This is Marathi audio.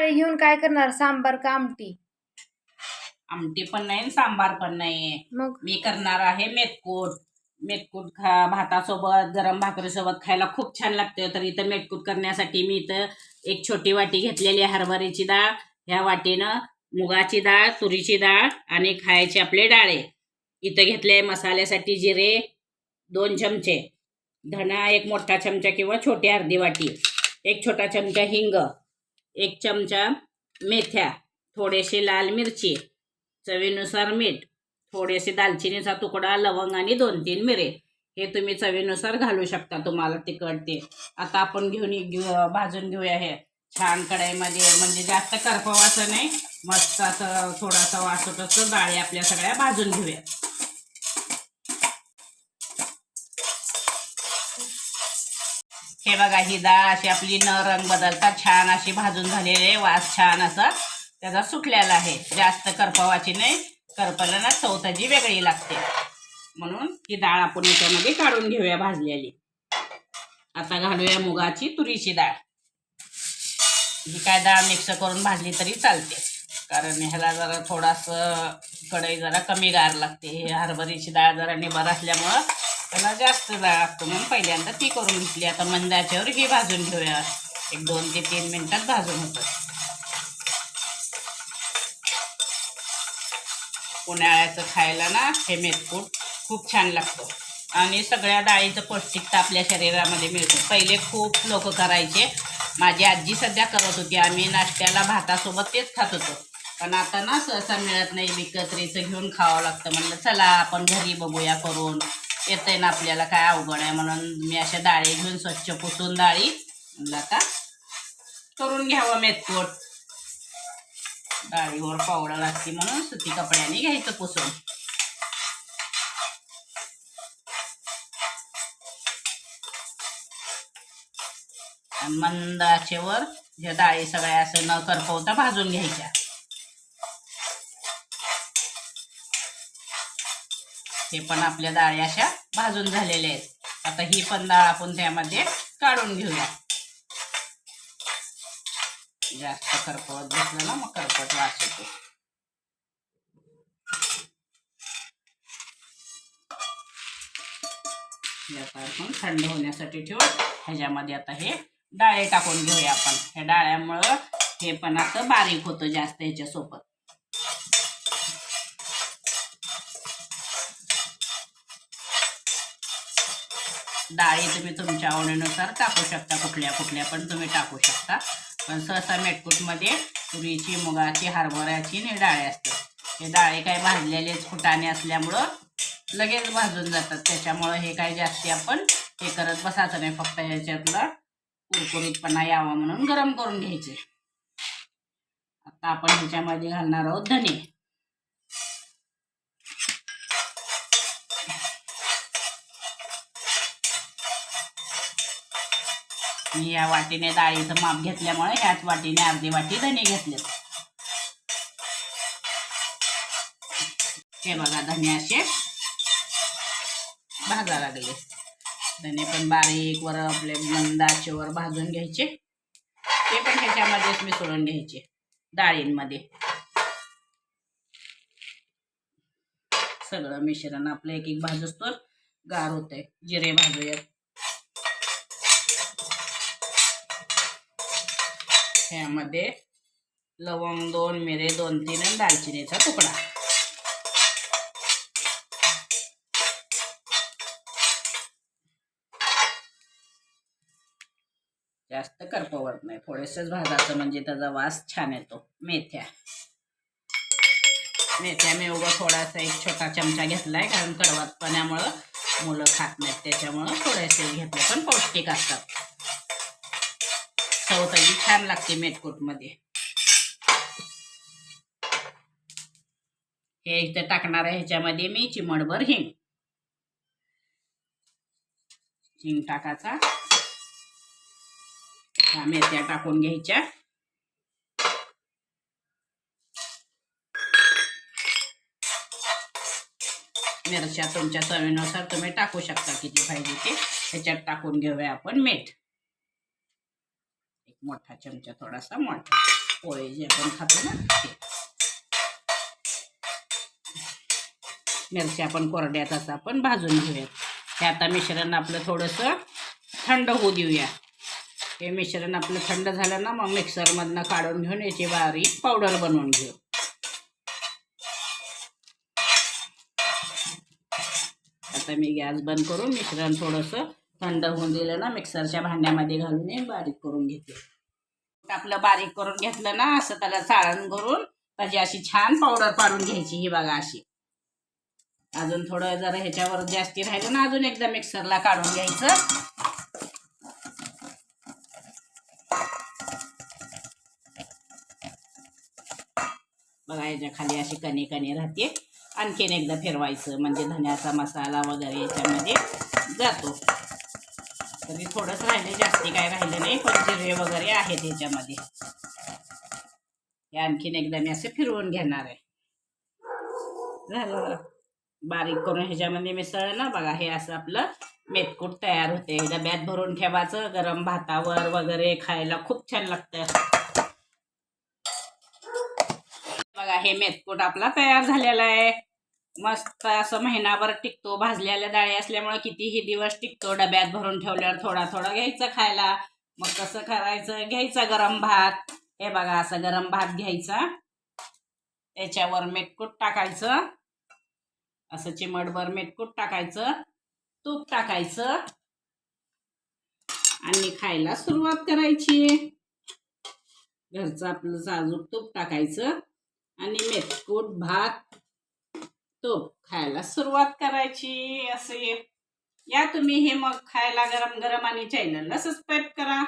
डाळी घेऊन काय करणार? सांबार का आमटी? आमटी पण नाही आणि सांबार पण नाहीये. मग? मी करणार आहे मेटकूट मेटकूट खा भातासोबत गरम भाकरीसोबत खायला खूप छान लागते तर इथं मेटकूट करण्यासाठी मी इथं एक छोटी वाटी घेतलेली आहे हरभऱ्याची डाळ. ह्या वाटीनं मुगाची डाळ तुरीची डाळ आणि खायचे आपले डाळे. इथं घेतले मसाल्यासाठी जिरे दोन चमचे. धना एक मोठा चमचा किंवा छोटी अर्धी वाटी. एक छोटा चमचा हिंग. एक चमचा मेथ्या थोडेसे लाल मिरची चवीनुसार मीठ थोडेसे दालचिनीचा तुकडा लवंग आणि दोन तीन मिरे. हे तुम्ही चवीनुसार घालू शकता तुम्हाला तिखट ते आता आपण घेऊन भाजून घेऊया हे. छान कढाईमध्ये म्हणजे जास्त करपवाचं नाही. मस्त असं थोडासा वासत असं डाळी आपल्या सगळ्या भाजून घेऊया. हे बघा ही डाळ अशी आपली न रंग बदलता छान अशी भाजून झालेली आहे वास छान असा. त्याचा सुटलेला आहे. जास्त करपवाची नाही. करपाला ना चव त्याची वेगळी लागते. म्हणून ही डाळ आपण याच्यामध्ये काढून घेऊया भाजलेली. आता घालूया मुगाची तुरीची डाळ. ही काय डाळ मिक्स करून भाजली तरी चालते. कारण ह्याला जरा थोडासा कढई जरा कमी गार लागते. हे हरभरीची डाळ जरा निबर असल्यामुळं त्याला जास्त डाळ लागतो म्हणून पहिल्यांदा ती करून घेतली. आता मंदाच्यावर ही भाजून घेऊया. एक दोन ते तीन मिनिटात भाजून होतं. उन्हाळ्याचं खायला ना हे मेथकूट खूप छान लागतं. आणि सगळ्या डाळीचं पौष्टिकता आपल्या शरीरामध्ये मिळतो. पहिले खूप लोक करायचे. माझी आजी सध्या करत होती. आम्ही नाश्त्याला भातासोबत तेच खात होतो. पण आता ना सहसा मिळत नाही. विकत्रीचं घेऊन खावं लागतं. म्हणलं चला आपण घरी बघूया करून. येते ना आपल्याला काय अवघड आहे म्हणून मी अशा डाळी घेऊन स्वच्छ पुसून डाळी आता करून घ्यावं मेथकोट डाळीवर पावडं लागते म्हणून सुती कपड्याने घ्यायचं पुसून. आणि मंदाचेवर ह्या डाळी सगळ्या असं न करपवता भाजून घ्यायच्या. हे पण आपल्या डाळी अशा भाजून झालेले आहेत. आता ही पण डाळ आपण त्यामध्ये काढून घेऊया. जास्त करपवत बसलं ना मग करपट वास येतो. हे आपण थंड होण्यासाठी ठेवू ह्याच्यामध्ये आता हे डाळे टाकून घेऊया आपण. ह्या डाळ्यामुळं हे पण आता बारीक होतं जास्त ह्याच्यासोबत. डाळी तुम्ही तुमच्या आवडीनुसार टाकू शकता कुठल्या कुठल्या पण तुम्ही टाकू शकता. पण सहसा मेटकूटमध्ये तुरीची मुगाची हरभऱ्याची आणि डाळी असते. हे डाळे काय भाजलेलेच फुटाणे असल्यामुळं लगेच भाजून जातात. त्याच्यामुळं हे काय जास्ती आपण हे करत बसायचं नाही. फक्त ह्याच्यातला कुरकुरीतपणा यावा म्हणून गरम करून घ्यायचे. आता आपण ह्याच्यामध्ये घालणार आहोत धने मी या वाटीने डाळीचं माप घेतल्यामुळे ह्याच वाटीने अर्धी वाटी धने घेतले. हे बघा धने असे भाजा लागले. धने पण बारीक वर आपले मंदाचे वर भाजून घ्यायचे. ते पण ह्याच्यामध्येच मिसळून घ्यायचे डाळींमध्ये. सगळं मिश्रण आपलं एक एक भाजूस तर गार होतंय. जिरे भाजूयात. ह्यामध्ये लवंग दोन मिरे दोन तीन आणि दालचिनीचा तुकडा. जास्त करपवत नाही. थोडेसच भाजायचं म्हणजे त्याचा वास छान येतो. मेथ्या. मेथ्या मी उगा थोडासा एक छोटा चमचा घेतलाय कारण कडवतपणामुळं मुलं खात नाहीत. त्याच्यामुळं थोडेसे घेतले पण पौष्टिक असतात. चव त्याची छान लागते मेटकूटमध्ये हे इथं टाकणार आहे ह्याच्यामध्ये मी चिमडभर हिंग. हिंग टाकायचा. ह्या मेथ्या टाकून घ्यायच्या. मिरच्या तुमच्या चवीनुसार तुम्ही टाकू शकता किती पाहिजे ते. ह्याच्यात टाकून घेऊया आपण मीठ मोठा चमचा थोडासा मोठा. पोळे जे आपण खातो ना ते. मिरच्या आपण कोरड्यात असं आपण भाजून घेऊयात. हे आता मिश्रण आपलं थोडंसं थंड होऊ देऊया. हे मिश्रण आपलं थंड झालं ना मग मिक्सरमधनं काढून घेऊन याची बारीक पावडर बनवून घेऊ. आता मी गॅस बंद करून मिश्रण थोडंसं थंड होऊन दिलं ना मिक्सरच्या भांड्यामध्ये घालून बारीक करून घेते आपलं बारीक करून घेतलं ना असं त्याला चाळण करून त्याची अशी छान पावडर पाडून घ्यायची ही बघा अशी. अजून थोडं जर ह्याच्यावर जास्ती राहिलं ना अजून एकदा मिक्सरला काढून घ्यायचं. बघा याच्या खाली अशी कणी कणी राहते. आणखीन एकदा फिरवायचं म्हणजे धन्याचा मसाला वगैरे याच्यामध्ये जातो. तरी थोडंच राहिले जास्ती काय राहिलं नाही. पण जिरे वगैरे आहेत याच्यामध्ये. हे आणखीन एकदा मी असं फिरवून घेणार आहे. झालं. बारीक करून ह्याच्यामध्ये मिसळलं. ना बघा हे असं आपलं मेतकूट तयार होते. डब्यात भरून ठेवायचं. गरम भातावर वगैरे खायला खूप छान लागतं. बघा हे मेतकूट आपला तयार झालेला आहे. मस्त असं महिनाभर टिकतो भाजलेल्या डाळी असल्यामुळे कितीही दिवस टिकतो डब्यात भरून ठेवल्यावर थोडा थोडा घ्यायचा खायला. मग कसं करायचं घ्यायचा गरम भात. हे बघा असं गरम भात घ्यायचा. त्याच्यावर मेटकूट टाकायचं. असं चिमटभर मेटकूट टाकायचं. तूप टाकायचं. आणि खायला सुरुवात करायची. घरचं आपलं साजूक तूप टाकायचं. आणि मेथकूट भात तो खायला सुरुवात करायची असे. या तुम्ही हे मग खायला गरम गरम आणि चॅनलला सबस्क्राईब करा.